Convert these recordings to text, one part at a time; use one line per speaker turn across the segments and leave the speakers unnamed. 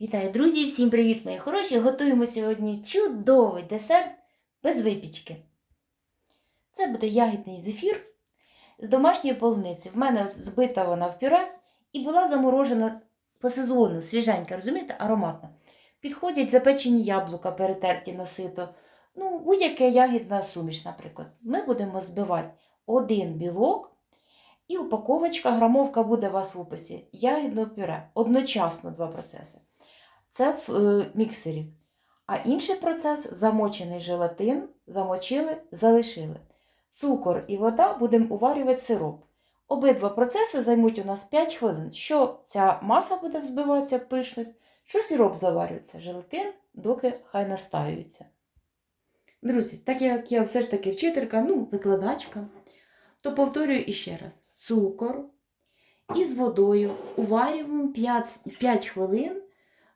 Вітаю, друзі! Всім привіт, мої хороші! Готуємо сьогодні чудовий десерт без випічки. Це буде ягідний зефір з домашньої полуниці. В мене збита вона в пюре і була заморожена по сезону, свіженька, розумієте, ароматна. Підходять запечені яблука, перетерті на сито. Ну, будь-яка ягідна суміш, наприклад. Ми будемо збивати один білок. І упаковочка, грамовка буде у вас в описі. Ягідне пюре. Одночасно два процеси. Це в е, міксері. А інший процес замочений желатин, замочили, залишили. Цукор і вода будемо уварювати сироп. Обидва процеси займуть у нас 5 хвилин. Що ця маса буде взбиватися пишність, що сироп заварюється, желатин, доки хай настаюється. Друзі, так як я все ж таки вчителька, ну, викладачка, то повторюю іще раз: цукор із водою уварюємо 5, 5 хвилин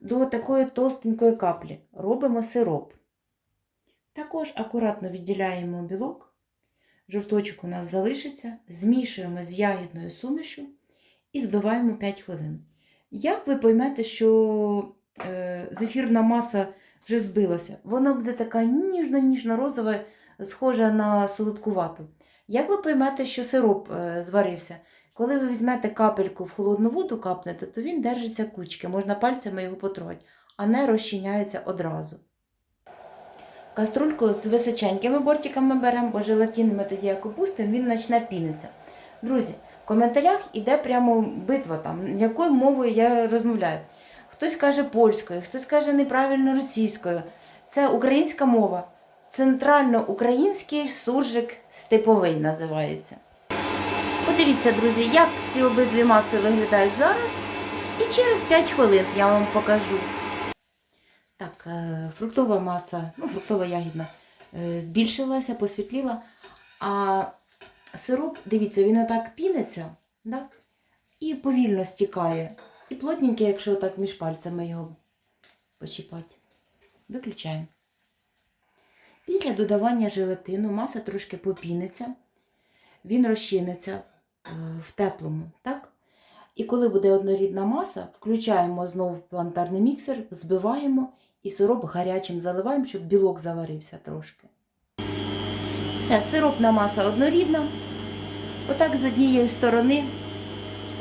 до такої товстенької каплі. Робимо сироп. Також акуратно відділяємо білок, жовточок у нас залишиться, змішуємо з ягідною сумішю і збиваємо 5 хвилин. Як ви поймете, що е, зефірна маса вже збилася? Вона буде така ніжно-ніжно-розова, схожа на солодкувату. Як ви поймете, що сироп е, зварився? Коли ви візьмете капельку в холодну воду, капнете, то він держиться кучки, можна пальцями його потрогати, а не розчиняється одразу. Каструльку з височенькими бортиками беремо, бо желатин ми тоді як опустимо, він почне пінитися. Друзі, в коментарях іде прямо битва там, якою мовою я розмовляю. Хтось каже польською, хтось каже неправильно російською. Це українська мова. Центрально-український суржик степовий називається. Подивіться, друзі, як ці обидві маси виглядають зараз. І через 5 хвилин я вам покажу. Так, е, фруктова маса, ну, фруктова ягідна, е, збільшилася, посвітліла. А сироп, дивіться, він отак піниться, да? і повільно стікає. І плотненький, якщо так між пальцями його почіпати. Виключаємо. Після додавання желатину маса трошки попіниться, він розчиниться в теплому. так? І коли буде однорідна маса, включаємо знову плантарний міксер, збиваємо і сироп гарячим заливаємо, щоб білок заварився трошки. Все, сиропна маса однорідна. Отак з однієї сторони,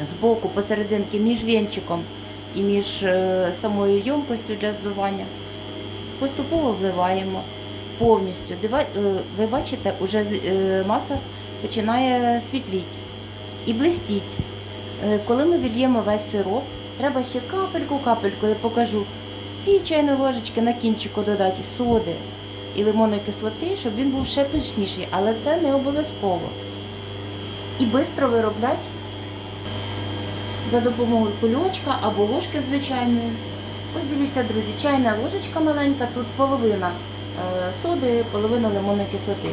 з боку, посерединки між вінчиком і між е, самою ємкостю для збивання, поступово вливаємо повністю. Е, Ви бачите, вже маса починає світліти і блистіть. Е, Коли ми вільємо весь сироп, треба ще капельку, капельку, я покажу, пів чайної ложечки на кінчику додати соди і лимонної кислоти, щоб він був ще пишніший, але це не обов'язково. І швидко виробляти за допомогою кульочка або ложки звичайної. Ось дивіться, друзі, чайна ложечка маленька, тут половина е, соди, половина лимонної кислоти.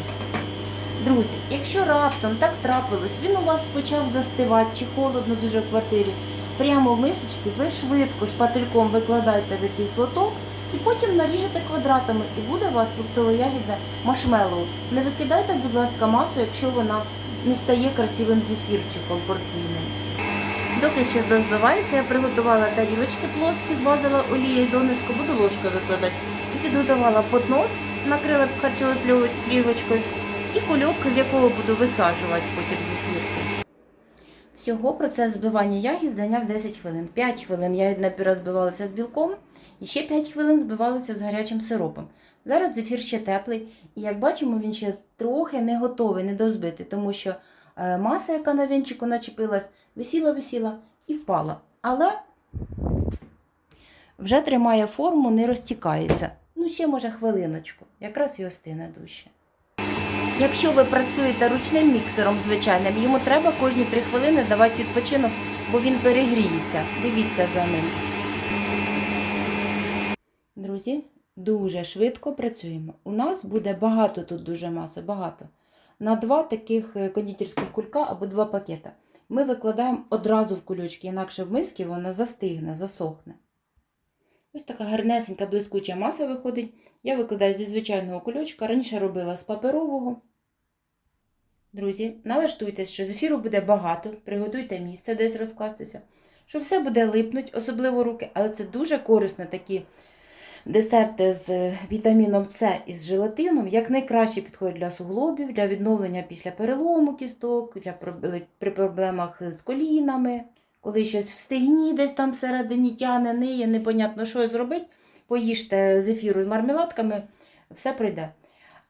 Друзі, якщо раптом так трапилось, він у вас почав застивати чи холодно дуже в квартирі, прямо в мисочки ви швидко шпательком викладаєте в якийсь лоток і потім наріжете квадратами, і буде у вас фруктово-ягідне машмеллоу. Не викидайте, будь ласка, масу, якщо вона не стає красивим зефірчиком порційним. Доки ще дозбивається, я приготувала тарілочки плоскі, змазала олією донышко, буду ложкою викладати. І підготувала поднос, накрила харчовою плівочкою і кульок, з якого буду висаджувати потім зефірки. Всього процес збивання ягід зайняв 10 хвилин. 5 хвилин ягідне пюре збивалося з білком, і ще 5 хвилин збивалося з гарячим сиропом. Зараз зефір ще теплий, і як бачимо, він ще трохи не готовий, не дозбитий, тому що е, маса, яка на вінчику начепилась, висіла, висіла і впала. Але вже тримає форму, не розтікається. Ну, ще може хвилиночку, якраз і остине дужче. Якщо ви працюєте ручним міксером звичайним, йому треба кожні 3 хвилини давати відпочинок, бо він перегріється. Дивіться за ним. Друзі, дуже швидко працюємо. У нас буде багато тут дуже маси, багато. На два таких е, кондитерських кулька або два пакета. Ми викладаємо одразу в кульочки, інакше в миски вона застигне, засохне. Ось така гарнесенька блискуча маса виходить. Я викладаю зі звичайного кульочка. Раніше робила з паперового. Друзі, налаштуйтесь, що зефіру буде багато, приготуйте місце десь розкластися, що все буде липнуть, особливо руки, але це дуже корисно такі десерти з вітаміном С і з желатином, як найкраще підходять для суглобів, для відновлення після перелому кісток, для при проблемах з колінами, коли щось в стегні десь там всередині тяне, ниє, непонятно, що зробити, поїжте зефіру з мармеладками, все пройде.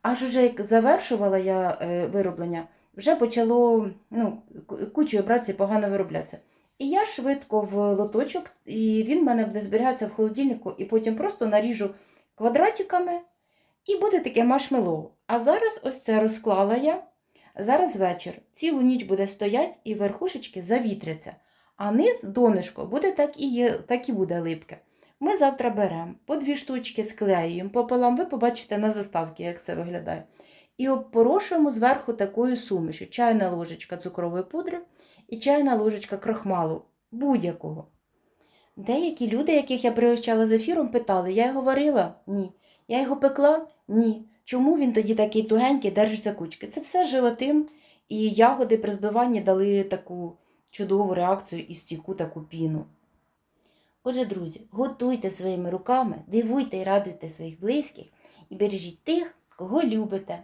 Аж уже як завершувала я е, вироблення, вже почало ну, кучою братися погано вироблятися. І я швидко в лоточок, і він в мене буде зберігатися в холодильнику, і потім просто наріжу квадратиками, і буде таке маршмеллоу. А зараз ось це розклала я. Зараз вечір. Цілу ніч буде стоять і верхушечки завітряться. А низ, донишко, буде так і є, так і буде липке. Ми завтра беремо по дві штучки, склеюємо пополам. Ви побачите на заставці, як це виглядає. І обпорошуємо зверху такою сумішю. Чайна ложечка цукрової пудри і чайна ложечка крахмалу будь-якого. Деякі люди, яких я пригощала ефіром, питали, я його варила? Ні. Я його пекла? Ні. Чому він тоді такий тугенький, держиться кучки? Це все желатин і ягоди при збиванні дали таку чудову реакцію і стійку таку піну. Отже, друзі, готуйте своїми руками, дивуйте і радуйте своїх близьких і бережіть тих, кого любите.